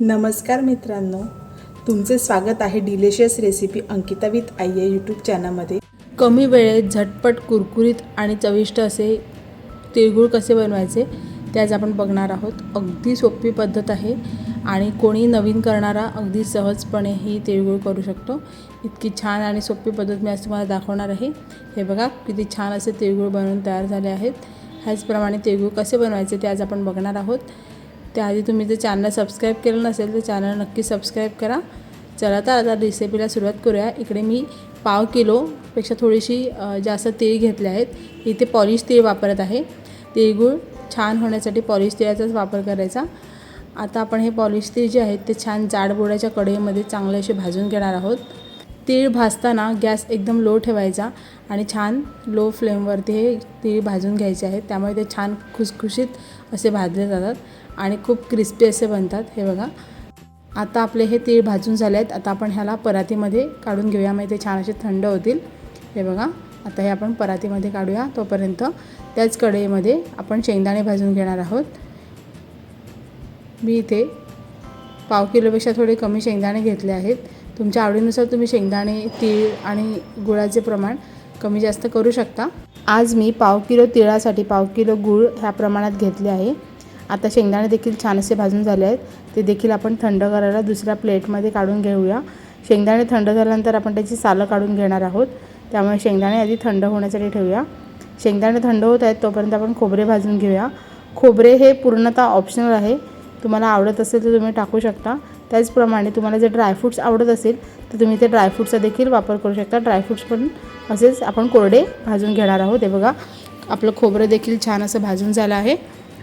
नमस्कार मित्रांनो तुमचे स्वागत आहे डिलिशियस रेसिपी अंकिता विथ आई या यूट्यूब चॅनलमध्ये. कमी वेळेत झटपट कुरकुरीत आणि चविष्ट असे तिळगुळ कसे बनवायचे ते आज आपण बघणार आहोत. अगदी सोपी पद्धत आहे आणि कोणी नवीन करणारा अगदी सहजपणे ही तिळगुळ करू शकतो. इतकी छान आणि सोपी पद्धत मी आज तुम्हाला दाखवणार आहे. हे बघा किती छान असे तिळगुळ बनवून तयार झाले आहेत. ह्याचप्रमाणे तिळगुळ कसे बनवायचे ते आज आपण बघणार आहोत. त्याआधी तुम्ही जर चॅनल सबस्क्राईब केलं नसेल तर चॅनल नक्की सबस्क्राईब करा. चला तर आता रेसिपीला सुरुवात करूया. इकडे मी पाव किलोपेक्षा थोडीशी जास्त तीळ घेतले आहेत. इथे पॉलिश तीळ वापरत आहे. तिळगुळ छान होण्यासाठी पॉलिश तिळाचाच वापर करायचा. आता आपण हे पॉलिश तीळ जे आहेत ते छान जाडबोड्याच्या कढईमध्ये चांगले असे भाजून घेणार आहोत. तीळ भाजताना गॅस एकदम लो ठेवायचा आणि छान लो फ्लेमवरती हे तीळ भाजून घ्यायचे आहेत. त्यामुळे ते छान खुसखुशीत असे भाजले जातात आणि खूप क्रिस्पी असे बनतात हे बघा. आता आपले हे तीळ भाजून झाले आहेत. आता आपण ह्याला परातीमध्ये काढून घेऊया. मग ते छान असे थंड होतील. हे बघा. आता हे आपण परातीमध्ये काढूया तोपर्यंत. त्याच कढईमध्ये आपण शेंगदाणे भाजून घेणार आहोत. मी इथे पाव किलोपेक्षा थोडे कमी शेंगदाणे घेतले आहेत. तुमच्या आवडीनुसार तुम्ही शेंगदाणे तीळ आणि गुळाचे प्रमाण कमी जास्त करू शकता. आज मी पाव किलो तिळासाठी पाव किलो गूळ ह्या प्रमाणात घेतले आहे. आता शेंगदाणे देखील छान असे भाजून झाले आहेत. ते देखील आपण थंड करायला दुसऱ्या प्लेटमध्ये काढून घेऊया. शेंगदाणे थंड झाल्यानंतर आपण त्याची सालं काढून घेणार आहोत. त्यामुळे शेंगदाणे आधी थंड होण्यासाठी ठेवूया. शेंगदाणे थंड होत आहेत तोपर्यंत आपण खोबरे भाजून घेऊया. खोबरे हे पूर्णतः ऑप्शनल आहे. तुम्हाला आवडत असेल तर तुम्ही टाकू शकता. त्याचप्रमाणे तुम्हाला जर ड्रायफ्रूट्स आवडत असेल तर तुम्ही ते ड्रायफ्रूटचा देखील वापर करू शकता. ड्रायफ्रूट्स पण असेच आपण कोरडे भाजून घेणार आहोत. हे बघा आपलं खोबरं देखील छान असं भाजून झालं आहे.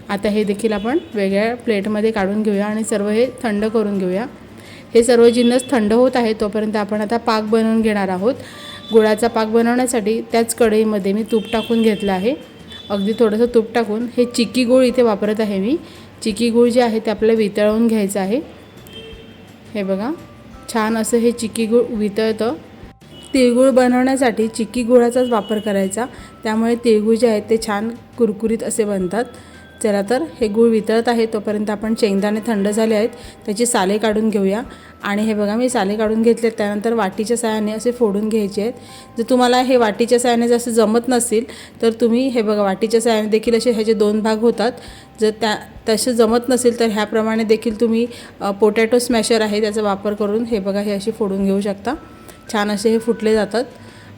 आता हे देखील आपण वेगळ्या प्लेटमध्ये काढून घेऊया आणि सर्व हे थंड करून घेऊया. हे सर्व जिन्नस थंड होत आहे तोपर्यंत आपण आता पाक बनवून घेणार आहोत. गुळाचा पाक बनवण्यासाठी त्याच कढईमध्ये मी तूप टाकून घेतलं आहे. अगदी थोडंसं तूप टाकून. हे चिकी गूळ इथे वापरत आहे मी. चिकी गूळ जे आहे ते आपल्याला वितळवून घ्यायचं आहे. हे बघा छान असं हे चिकी गुळ वितळतं. तिळगुळ बनवण्यासाठी चिक्की गुळाचाच वापर करायचा. त्यामुळे तिळगुळ जे आहेत ते छान कुरकुरीत असे बनतात. चला तर हे गूळ वितळत आहे तोपर्यंत आपण शेंगदाणे थंड झाले आहेत त्याची साले काढून घेऊया. आणि हे बघा मी साले काढून घेतले त्यानंतर वाटीच्या साहाय्याने असे फोडून घ्यायचे आहेत. जर तुम्हाला हे वाटीच्या साहाय्याने जसं जमत नसेल तर तुम्ही हे बघा वाटीच्या साहाय्याने देखील असे ह्याचे दोन भाग होतात जर त्या तसे जमत नसेल तर ह्याप्रमाणे देखील तुम्ही पोटॅटो स्मॅशर आहे त्याचा वापर करून हे बघा हे असे फोडून घेऊ शकता. छान असे हे फुटले जातात.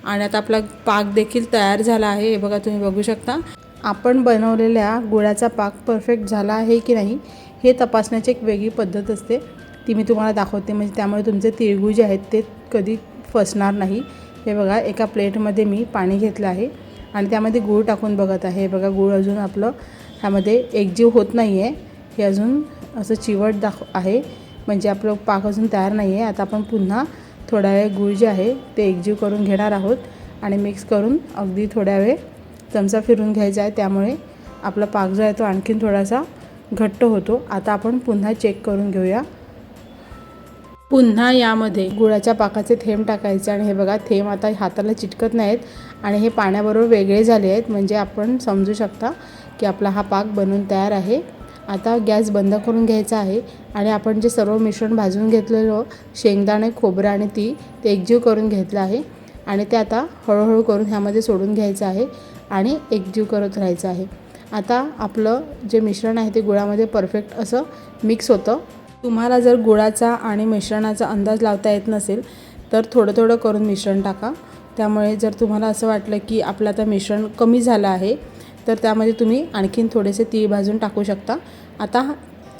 आणि आता आपला पाक देखील तयार झाला आहे हे बघा तुम्ही बघू शकता. आपण बनवलेल्या गुळाचा पाक परफेक्ट झाला आहे की नाही हे तपासण्याची एक वेगळी पद्धत असते. ती मी तुम्हाला दाखवते. म्हणजे त्यामुळे तुमचे तिळगुळ जे आहेत ते कधी फसणार नाही. हे बघा एका प्लेटमध्ये मी पाणी घेतलं आहे आणि त्यामध्ये गूळ टाकून बघत आहे. हे बघा गूळ अजून आपलं ह्यामध्ये एकजीव होत नाही आहे हे अजून असं चिवट दाख आहे. म्हणजे आपलं पाक अजून तयार नाही आहे आता आपण पुन्हा थोडा वेळ गूळ जे आहे ते एकजीव करून घेणार आहोत आणि मिक्स करून अगदी थोड्या वेळ चमचा फिरून घ्यायचा आहे त्यामुळे आपला पाक जो आहे तो आणखीन थोडासा घट्ट होतो. आता आपण पुन्हा चेक करून घेऊया. पुन्हा यामध्ये गुळाच्या पाकाचे थेंब टाकायचे आणि हे बघा थेंब आता हाताला चिटकत नाहीत आणि हे पाण्याबरोबर वेगळे झाले आहेत. म्हणजे आपण समजू शकता की आपला हा पाक बनून तयार आहे. आता गॅस बंद करून घ्यायचा आहे आणि आपण जे सर्व मिश्रण भाजून घेतलेलं शेंगदाणे खोबरं आणि ती ते एकजीव करून घेतलं आहे. आणि ते आता हळूहळू करून ह्यामध्ये सोडून घ्यायचं आहे आणि एकजीव करत राहायचं आहे. आता आपलं जे मिश्रण आहे ते गुळामध्ये परफेक्ट असं मिक्स होतं. तुम्हाला जर गुळाचा आणि मिश्रणाचा अंदाज लावता येत नसेल तर थोडं थोडं करून मिश्रण टाका. त्यामुळे जर तुम्हाला असं वाटलं की आपलं आता मिश्रण कमी झालं आहे तर त्यामध्ये तुम्ही आणखीन थोडेसे तीळ भाजून टाकू शकता. आता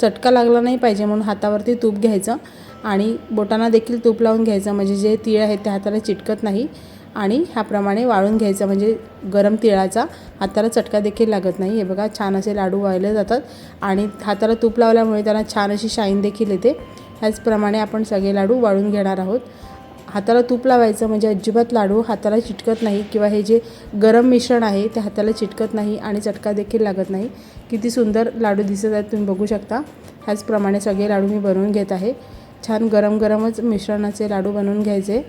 चटका लागला नाही पाहिजे म्हणून हातावरती तूप घ्यायचं. आणि बोटांना देखील तूप लावून घ्यायचं म्हणजे जे तीळ आहेत ते हाताला चिटकत नाही. आणि ह्याप्रमाणे वाळून घ्यायचं म्हणजे गरम तिळाचा हाताला चटका देखील लागत नाही. हे बघा छान असे लाडू वाळले जातात. आणि हाताला तूप लावल्यामुळे त्यांना छान अशी शाईन देखील येते. ह्याचप्रमाणे आपण सगळे लाडू वाळून घेणार आहोत. हाताला तूप लावायचं म्हणजे अजिबात लाडू हाताला चिटकत नाही किंवा हे जे गरम मिश्रण आहे ते हाताला चिटकत नाही आणि चटका देखील लागत नाही. किती सुंदर लाडू दिसत आहेत तुम्ही बघू शकता. ह्याचप्रमाणे सगळे लाडू मी बनवून घेत आहे. छान गरम गरमच मिश्रणाचे लाडू बनवून घ्यायचे.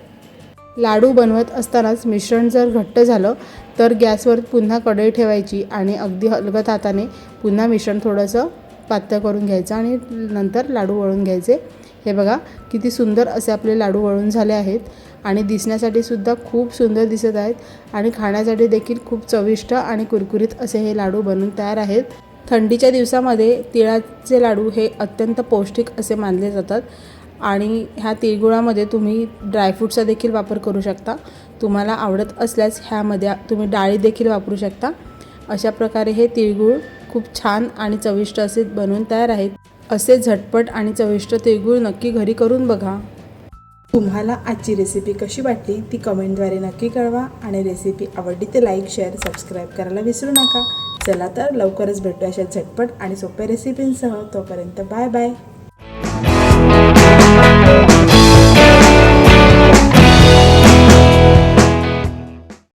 लाडू बनवत असतानाच मिश्रण जर घट्ट झालं तर गॅसवर पुन्हा कढई ठेवायची आणि अगदी हलगत हाताने पुन्हा मिश्रण थोडंसं पातळ करून घ्यायचं आणि नंतर लाडू वळून घ्यायचे. हे बघा किती सुंदर असे आपले लाडू वळून झाले आहेत आणि दिसण्यासाठी सुद्धा खूप सुंदर दिसत आहेत आणि खाण्यासाठी देखील खूप चविष्ट आणि कुरकुरीत असे हे लाडू बनून तयार आहेत. थंडीच्या दिवसामध्ये तिळाचे लाडू हे अत्यंत पौष्टिक असे मानले जातात. आणि ह्या तिळगुळामध्ये तुम्ही ड्रायफ्रूटचा देखील वापर करू शकता. तुम्हाला आवडत असल्यास ह्यामध्ये तुम्ही डाळी देखील वापरू शकता. अशा प्रकारे हे तिळगुळ खूप छान आणि चविष्ट असे बनवून तयार आहेत. असे झटपट आणि चविष्ट तिळगुळ नक्की घरी करून बघा. तुम्हाला आजची रेसिपी कशी वाटली ती कमेंटद्वारे नक्की कळवा आणि रेसिपी आवडली तर लाईक शेअर सबस्क्राईब करायला विसरू नका. चला तर लवकरच भेटू अशा झटपट आणि सोप्या रेसिपींसह तोपर्यंत बाय बाय